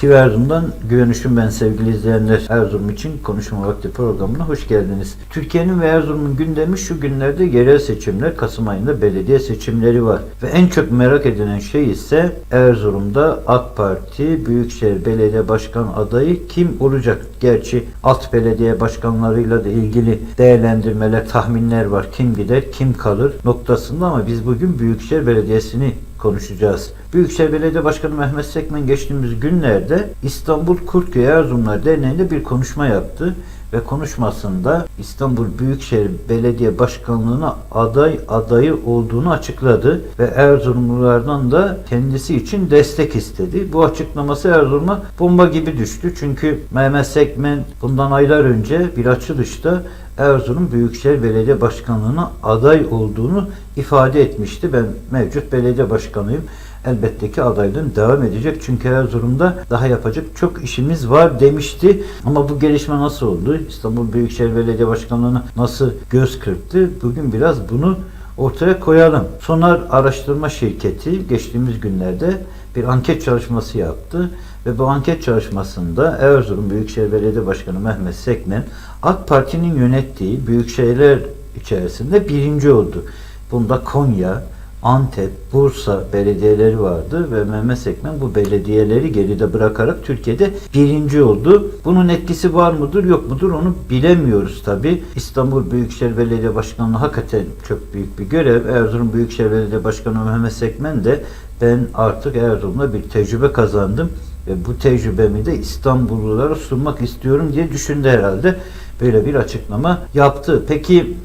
TV Erzurum'dan Güvenüşüm ben sevgili izleyenler. Erzurum için konuşma vakti programına hoş geldiniz. Türkiye'nin ve Erzurum'un gündemi şu günlerde yerel seçimler, Kasım ayında belediye seçimleri var. Ve en çok merak edilen şey ise Erzurum'da AK Parti Büyükşehir Belediye Başkan adayı kim olacak? Gerçi alt belediye başkanlarıyla da ilgili değerlendirmeler, tahminler var. Kim gider, kim kalır noktasında ama biz bugün Büyükşehir Belediyesi'ni konuşacağız. Büyükşehir Belediye Başkanı Mehmet Sekmen geçtiğimiz günlerde İstanbul Kurtköy Erzurumlar Derneği'nde bir konuşma yaptı ve konuşmasında İstanbul Büyükşehir Belediye Başkanlığı'na aday adayı olduğunu açıkladı ve Erzurumlulardan da kendisi için destek istedi. Bu açıklaması Erzurum'a bomba gibi düştü. Çünkü Mehmet Sekmen bundan aylar önce bir açılışta Erzurum Büyükşehir Belediye Başkanlığı'na aday olduğunu ifade etmişti. Ben mevcut belediye başkanıyım. Elbette ki adaylığım devam edecek. Çünkü Erzurum'da daha yapacak çok işimiz var demişti. Ama bu gelişme nasıl oldu? İstanbul Büyükşehir Belediye Başkanlığı'na nasıl göz kırptı? Bugün biraz bunu ortaya koyalım. Sonar Araştırma Şirketi geçtiğimiz günlerde bir anket çalışması yaptı ve bu anket çalışmasında Erzurum Büyükşehir Belediye Başkanı Mehmet Sekmen AK Parti'nin yönettiği büyükşehirler içerisinde birinci oldu. Bunda Konya, Antep, Bursa belediyeleri vardı ve Mehmet Sekmen bu belediyeleri geride bırakarak Türkiye'de birinci oldu. Bunun etkisi var mıdır yok mudur onu bilemiyoruz tabi. İstanbul Büyükşehir Belediye Başkanlığı hakikaten çok büyük bir görev. Erzurum Büyükşehir Belediye Başkanı Mehmet Sekmen de ben artık Erzurum'da bir tecrübe kazandım ve bu tecrübemi de İstanbullulara sunmak istiyorum diye düşündü herhalde. Böyle bir açıklama yaptı. Peki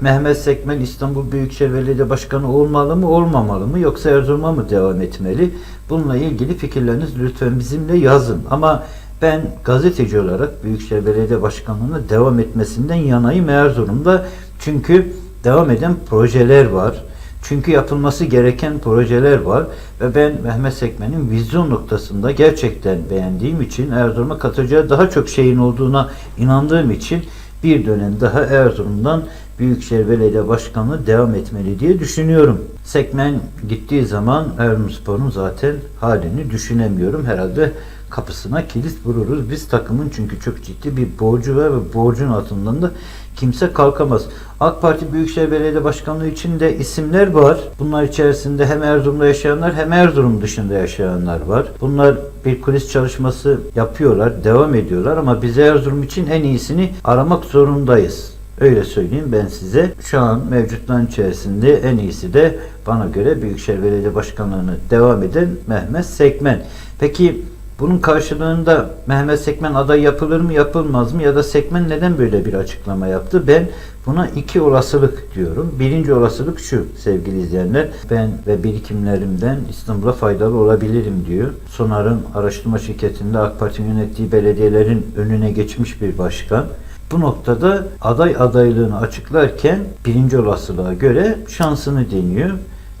Mehmet Sekmen İstanbul Büyükşehir Belediye Başkanı olmalı mı olmamalı mı yoksa Erzurum'a mı devam etmeli? Bununla ilgili fikirlerinizi lütfen bizimle yazın. Ama ben gazeteci olarak Büyükşehir Belediye Başkanlığı'na devam etmesinden yanayım Erzurum'da. Çünkü devam eden projeler var. Çünkü yapılması gereken projeler var ve ben Mehmet Sekmen'in vizyon noktasında gerçekten beğendiğim için Erzurum'a katacağı daha çok şeyin olduğuna inandığım için bir dönem daha Erzurum'dan Büyükşehir Belediye Başkanlığı devam etmeli diye düşünüyorum. Sekmen gittiği zaman Erzurumspor'un zaten halini düşünemiyorum. Herhalde kapısına kilit vururuz. Biz takımın çünkü çok ciddi bir borcu var ve borcun altından da kimse kalkamaz. AK Parti Büyükşehir Belediye Başkanlığı için de isimler var. Bunlar içerisinde hem Erzurum'da yaşayanlar hem Erzurum dışında yaşayanlar var. Bunlar bir kulis çalışması yapıyorlar, devam ediyorlar ama biz Erzurum için en iyisini aramak zorundayız. Öyle söyleyeyim ben size. Şu an mevcutların içerisinde en iyisi de bana göre Büyükşehir Belediye Başkanlığı'nı devam eden Mehmet Sekmen. Peki bunun karşılığında Mehmet Sekmen aday yapılır mı yapılmaz mı ya da Sekmen neden böyle bir açıklama yaptı? Ben buna iki olasılık diyorum. Birinci olasılık şu sevgili izleyenler. Ben ve birikimlerimden İstanbul'a faydalı olabilirim diyor. Sonar'ın araştırma şirketinde AK Parti'nin yönettiği belediyelerin önüne geçmiş bir başkan. Bu noktada aday adaylığını açıklarken birinci olasılığa göre şansını deniyor.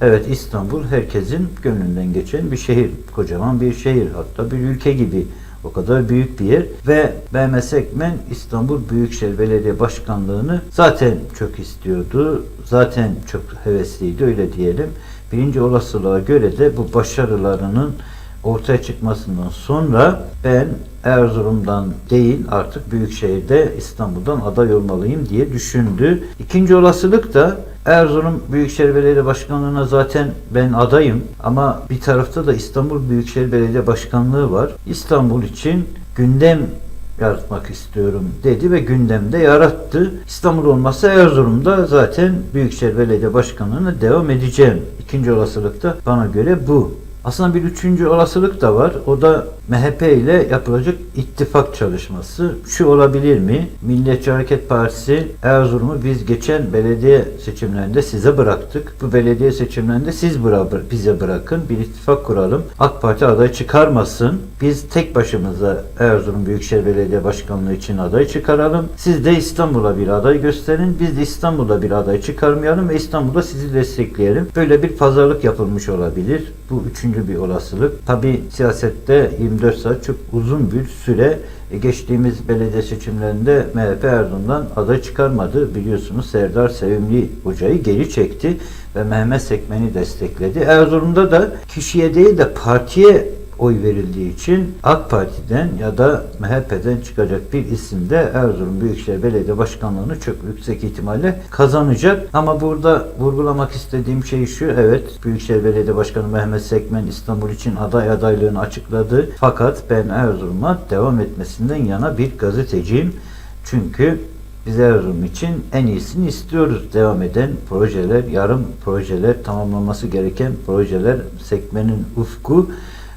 Evet İstanbul herkesin gönlünden geçen bir şehir. Kocaman bir şehir. Hatta bir ülke gibi. O kadar büyük bir yer. Ve Mehmet Sekmen İstanbul Büyükşehir Belediye Başkanlığı'nı zaten çok istiyordu. Zaten çok hevesliydi öyle diyelim. Birinci olasılığa göre de bu başarılarının ortaya çıkmasından sonra ben Erzurum'dan değil artık Büyükşehir'de İstanbul'dan aday olmalıyım diye düşündü. İkinci olasılık da Erzurum Büyükşehir Belediye Başkanlığı'na zaten ben adayım ama bir tarafta da İstanbul Büyükşehir Belediye Başkanlığı var. İstanbul için gündem yaratmak istiyorum dedi ve gündemde yarattı. İstanbul olmazsa Erzurum'da zaten Büyükşehir Belediye Başkanlığı'na devam edeceğim. İkinci olasılık da bana göre bu. Aslında bir üçüncü olasılık da var. O da MHP ile yapılacak ittifak çalışması. Şu olabilir mi? Milliyetçi Hareket Partisi Erzurum'u biz geçen belediye seçimlerinde size bıraktık. Bu belediye seçimlerinde siz bıra bize bırakın. Bir ittifak kuralım. AK Parti aday çıkarmasın. Biz tek başımıza Erzurum Büyükşehir Belediye Başkanlığı için aday çıkaralım. Siz de İstanbul'a bir aday gösterin. Biz de İstanbul'da bir aday çıkarmayalım ve İstanbul'da sizi destekleyelim. Böyle bir pazarlık yapılmış olabilir. Bu üçüncü bir olasılık. Tabi siyasette 24 saat çok uzun bir süre e, geçtiğimiz belediye seçimlerinde MHP Erzurum'dan aday çıkarmadı. Biliyorsunuz Serdar Sevimli Hoca'yı geri çekti ve Mehmet Sekmen'i destekledi. Erzurum'da da kişiye değil de partiye oy verildiği için AK Parti'den ya da MHP'den çıkacak bir isim de Erzurum Büyükşehir Belediye Başkanlığı'nı çok yüksek ihtimalle kazanacak. Ama burada vurgulamak istediğim şey şu. Evet Büyükşehir Belediye Başkanı Mehmet Sekmen İstanbul için aday adaylığını açıkladı. Fakat ben Erzurum'a devam etmesinden yana bir gazeteciyim. Çünkü biz Erzurum için en iyisini istiyoruz. Devam eden projeler, yarım projeler, tamamlanması gereken projeler, sekmenin ufku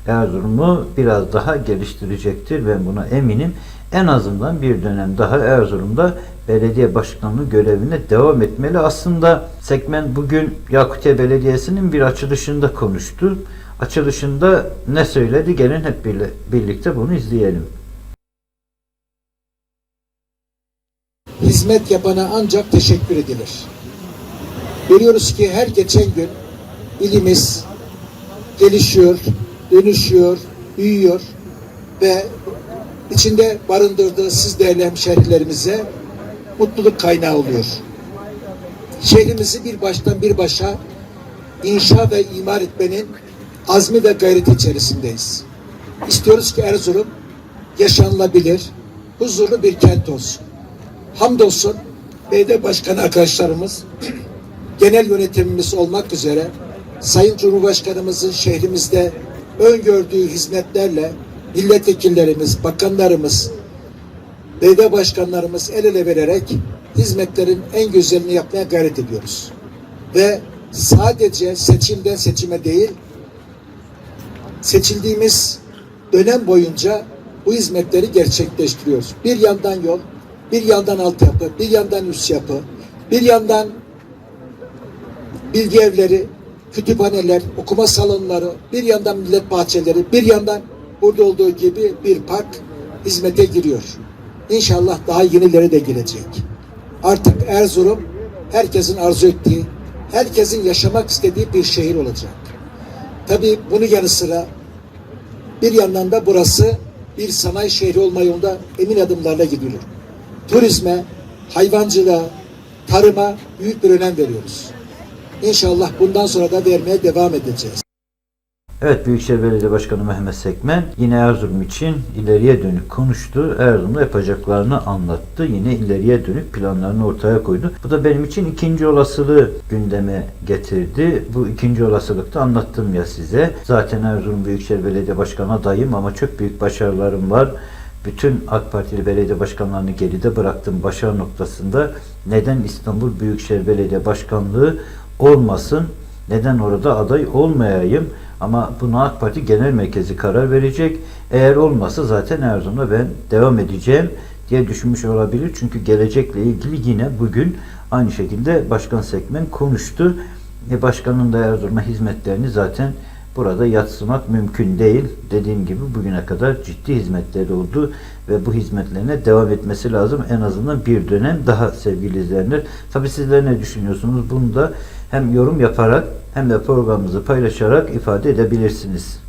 Erzurum'u biraz daha geliştirecektir. Ben buna eminim. En azından bir dönem daha Erzurum'da belediye başkanlığı görevine devam etmeli. Aslında Sekmen bugün Yakutiye Belediyesi'nin bir açılışında konuştu. Açılışında ne söyledi? Gelin hep birlikte bunu izleyelim. hizmet yapana ancak teşekkür edilir. Görüyoruz ki her geçen gün ilimiz gelişiyor, dönüşüyor, büyüyor ve içinde barındırdığı siz değerli hemşehrilerimize mutluluk kaynağı oluyor. Şehrimizi bir baştan bir başa inşa ve imar etmenin azmi ve gayreti içerisindeyiz. İstiyoruz ki Erzurum yaşanılabilir, huzurlu bir kent olsun. Hamdolsun belediye başkanı arkadaşlarımız, genel yönetimimiz olmak üzere Sayın Cumhurbaşkanımızın şehrimizde öngördüğü hizmetlerle milletvekillerimiz, bakanlarımız, belediye başkanlarımız el ele vererek hizmetlerin en güzelini yapmaya gayret ediyoruz. Ve sadece seçimden seçime değil, seçildiğimiz dönem boyunca bu hizmetleri gerçekleştiriyoruz. Bir yandan yol, bir yandan altyapı, bir yandan üst yapı, bir yandan bilgi evleri, kütüphaneler, okuma salonları, bir yandan millet bahçeleri, bir yandan burada olduğu gibi bir park hizmete giriyor. İnşallah daha yenileri de girecek. Artık Erzurum herkesin arzu ettiği, herkesin yaşamak istediği bir şehir olacak. Tabii bunun yanı sıra bir yandan da burası bir sanayi şehri olma yolunda emin adımlarla gidiyor. Turizme, hayvancılığa, tarıma büyük bir önem veriyoruz. İnşallah bundan sonra da vermeye devam edeceğiz. Evet Büyükşehir Belediye Başkanı Mehmet Sekmen yine Erzurum için ileriye dönük konuştu. Erzurum'da yapacaklarını anlattı. Yine ileriye dönük planlarını ortaya koydu. Bu da benim için ikinci olasılığı gündeme getirdi. Bu ikinci olasılıkta anlattım ya size. Zaten Erzurum Büyükşehir Belediye Başkanı adayım ama çok büyük başarılarım var. Bütün AK Partili belediye başkanlarını geride bıraktım başarı noktasında. Neden İstanbul Büyükşehir Belediye Başkanlığı olmasın? Neden orada aday olmayayım? Ama buna AK Parti Genel Merkezi karar verecek. Eğer olmasa zaten Erzurum'da ben devam edeceğim diye düşünmüş olabilir. Çünkü gelecekle ilgili yine bugün aynı şekilde Başkan Sekmen konuştu. E, başkanın da Erzurum'a hizmetlerini zaten burada yatsımak mümkün değil. Dediğim gibi bugüne kadar ciddi hizmetleri oldu ve bu hizmetlerine devam etmesi lazım. En azından bir dönem daha sevgili izleyenler. Tabii sizler ne düşünüyorsunuz? Bunu da hem yorum yaparak hem de programımızı paylaşarak ifade edebilirsiniz.